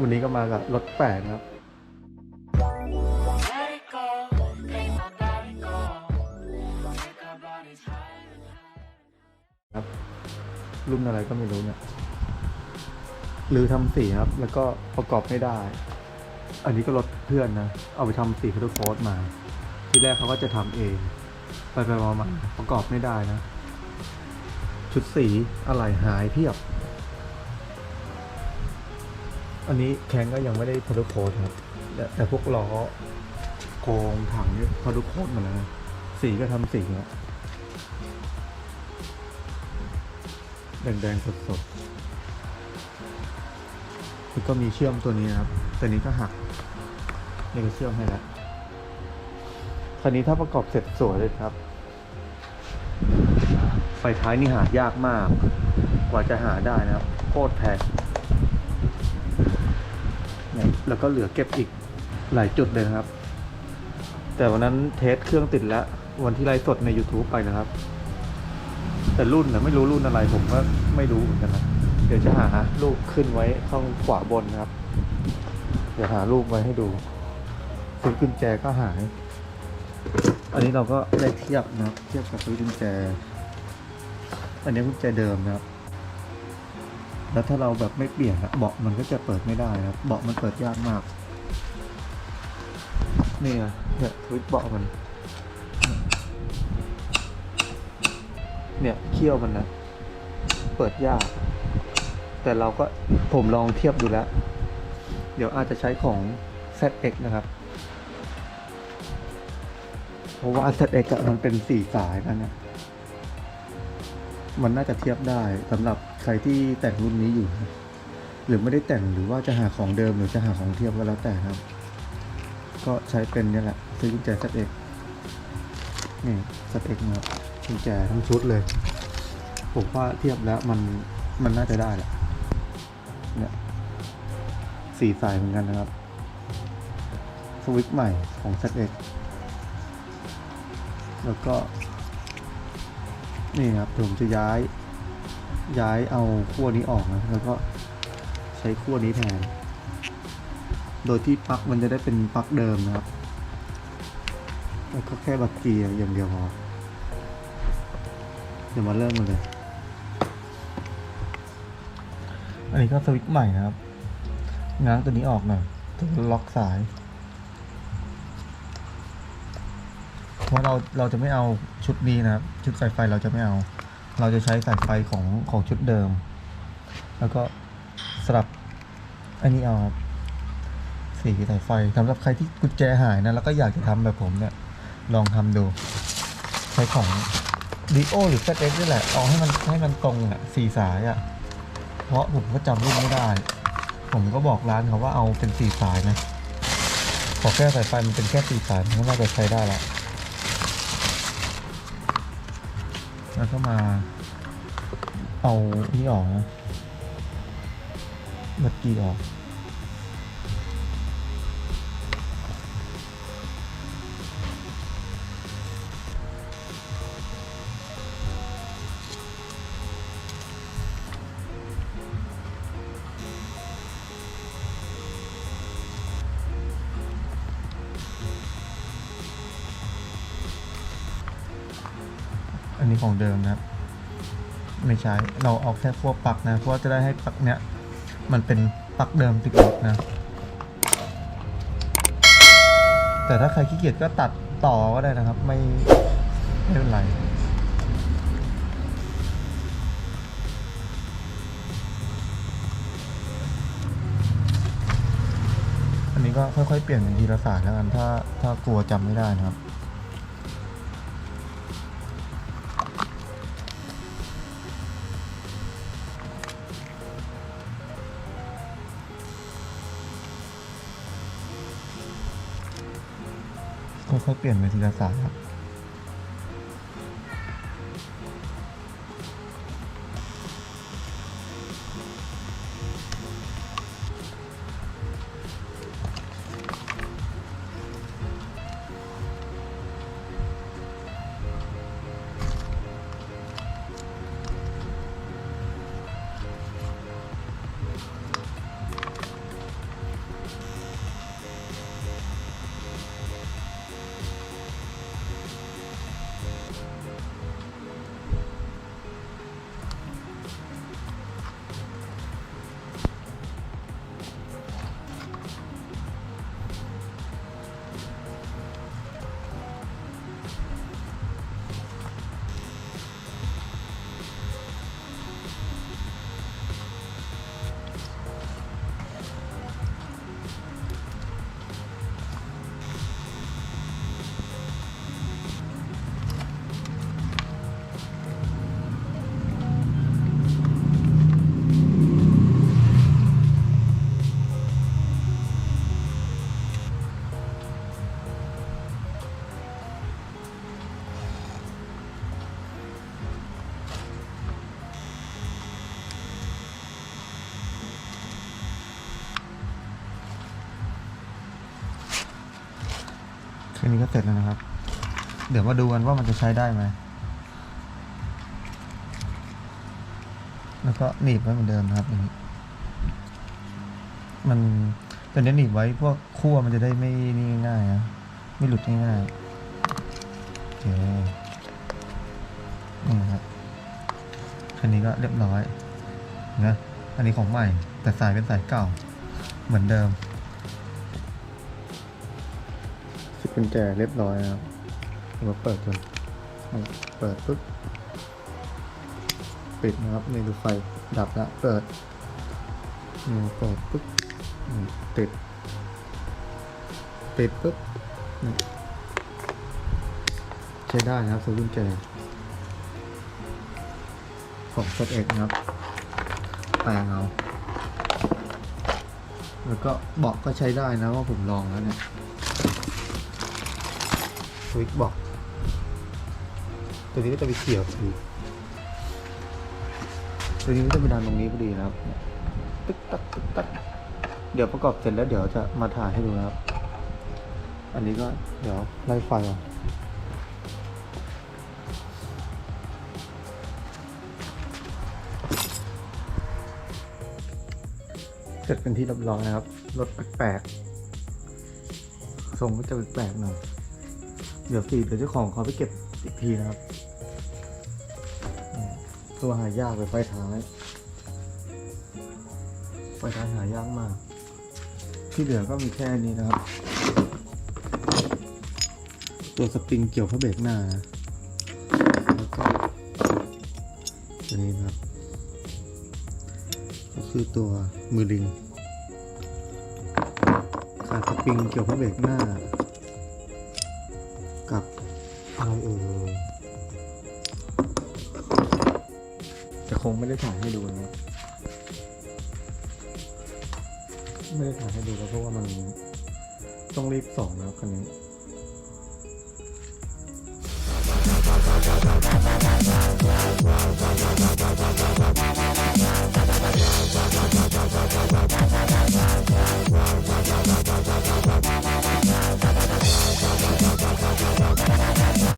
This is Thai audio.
วันนี้ก็มากับรถแปลกครับ ครับ รุ่นอะไรก็ไม่รู้เนี่ย หรือทำสีครับ แล้วก็ประกอบไม่ได้ อันนี้ก็รถเพื่อนนะ เอาไปทำสีคาร์โฟสมา ทีแรกเขาก็จะทำเอง ไปไปมามาประกอบไม่ได้นะ ชุดสีอะไรหายเพียบ อันนี้แข้งก็ยังไม่ได้คาร์โฟสครับ แต่แต่พวกล้อโครงถังนี่คาร์โฟสหมดแล้วนะสีก็ทำสีเนี่ยแดงๆสดๆแล้วก็มีเชื่อมตัวนี้นะครับ ตัวนี้ก็หักนี่ก็เชื่อมให้แล้วคันนี้ถ้าประกอบเสร็จสวยเลยครับ ไฟท้ายนี่หายากมาก กว่าจะหาได้นะครับ โคตรแพง เนี่ยแล้วก็เหลือเก็บอีกหลายจุดเลยนะครับ แต่วันนั้นเทสเครื่องติดแล้ว วันที่ไลฟ์สดใน YouTube ไปนะครับ แต่รุ่นนะไม่รู้รุ่นอะไรผมก็ไม่รู้เหมือนกันนะเดี๋ยวจะหารูปขึ้นไว้ข้างขวาบนนะครับ เดี๋ยวหารูปไว้ให้ดูซื้อกุญแจก็หาย อันนี้เราก็ได้เทียบนะครับ เทียบกับซื้อกุญแจ อันนี้กุญแจเดิมนะครับ แล้วถ้าเราแบบไม่เปลี่ยนอะเบาะมันก็จะเปิดไม่ได้นะครับ เบาะมันเปิดยากมาก นี่ไงเนี่ยทวิตเบาะมัน เนี่ยเคี่ยวมันนะ เปิดยาก แต่เราก็ผมลองเทียบดูแล้ว เดี๋ยวอาจจะใช้ของ ZX นะครับ เพราะว่า ZX อะมันเป็นสี่สายกันนะมันน่าจะเทียบได้สำหรับ รที่แต่งรุ่นนี้อยู่ หรือไม่ได้แต่งหรือว่าจะหาของเดิมหรือจะหาของเทียบก็แล้วแต่ครับ ก็ใช้เป็นนี่แหละซื้อกุญแจ ZX นี่ ZX นะครับกุญแจทั้งชุดเลย ผมว่าเทียบแล้วมันมันน่าจะได้แหละเนี่ยสี่สายเหมือนกันนะครับสวิตช์ใหม่ของ ZX แล้วก็ นี่ครับผมจะย้าย ย้ายเอาขั้วนี้ออกนะแล้วก็ใช้ขั้วนี้แทน โดยที่ปลั๊กมันจะได้เป็นปลั๊กเดิมนะครับแล้วก็แค่บัตรเกียร์อย่างเดียวพอเดี๋ยวมาเริ่มกันเลย อันนี้ก็สวิตช์ใหม่นะครับ ง้างตัวนี้ออกหน่อยตัวล็อกสาย เพราะเราเราจะไม่เอาชุดนี้นะครับ ชุดสายไฟเราจะไม่เอา เราจะใช้สายไฟของของชุดเดิม แล้วก็สลับอันนี้เอาสีสายไฟสำหรับใครที่กุญแจหายนะแล้วก็อยากจะทำแบบผมเนี่ย ลองทำดู ใช้ของดีโอหรือ ZX นี่แหละเอาให้มันให้มันตรงอะสี่สายอะ เพราะผมก็จำรุ่นไม่ได้ ผมก็บอกร้านเขาว่าเอาเป็นสี่สายนะ ขอแค่สายไฟมันเป็นแค่สี่สายมันก็น่าจะใช้ได้ละ แล้วก็มาเอานี่ออกนะบัตรกีออก นนี้ของเดิมนะครับ ไม่ใช้ เราเอาแค่พวกปลั๊กนะ เพราะว่าจะได้ให้ปลักเนี้ยมันเป็นปลักเดิมติดรถนะ แต่ถ้าใครขี้เกียจก็ตัดต่อก็ได้นะครับ ไม่ไม่เป็นไรอันนี้ก็ค่อยๆเปลี่ยนเป็นทีละสายแล้วกันถ้าถ้ากลัวจำไม่ได้นะครับ ค่อยๆเปลี่ยนไปทีละสายครับ นนี้ก็เสร็จแล้วนะครับ เดี๋ยวมาดูกันว่ามันจะใช้ได้ไหม แล้วก็หนีบไว้เหมือนเดิมนะครับอย่างนี้ มันตอนนี้หนีบไว้พวกขั้วมันจะได้ไม่นี่ง่ายนะไม่หลุดง่ายๆโอเคนี่นะครับคันนี้ก็เรียบร้อยนะอันนี้ของใหม่แต่สายเป็นสายเก่าเหมือนเดิม กุญแจเรียบร้อยนะครับเอามาเปิดกันเปิดปุ๊บปิดนะครับนี่ดูไฟดับแล้วเปิดนี่เปิดปุ๊บติดปิดปุ๊บใช้ได้นะครับซื้อกุญแจของเซตเอกนะครับแปลงเอาแล้วก็เบาะก็ใช้ได้นะว่าผมลองแล้วเนี่ย สวิตบอก ตัวนี้ก็จะไปเกี่ยวีตัวนี้ก็จะไปดันตรงนี้พอดีนะครับตึ๊กตักตึ๊กตักเดี๋ยวประกอบเสร็จแล้วเดี๋ยวจะมาถ่ายให้ดูนะครับ อันนี้ก็เดี๋ยวไล่ไฟก่อนเสร็จเป็นที่เรียบร้อยนะครับ รถแปลกๆทรงก็จะแปลกหน่อย เดี๋ยวฟีเดี๋ยวเจ้าของเขาไปเก็บอีกทีนะครับตัวหายากเลยไฟท้ายไฟท้ายหายากมาก ที่เหลือก็มีแค่นี้นะครับ ตัวสปริงเกี่ยวพระเบรกหน้านะแล้วก็ตัวนี้นะครับ ก็คือตัวมือลิงขาดสปริงเกี่ยวพระเบรกหน้า กับอะไรเอ่ยแต่คงไม่ได้ถ่ายให้ดูนะไม่ได้ถ่ายให้ดูแล้วเพราะว่ามันต้องรีบส่งแล้วคันนี้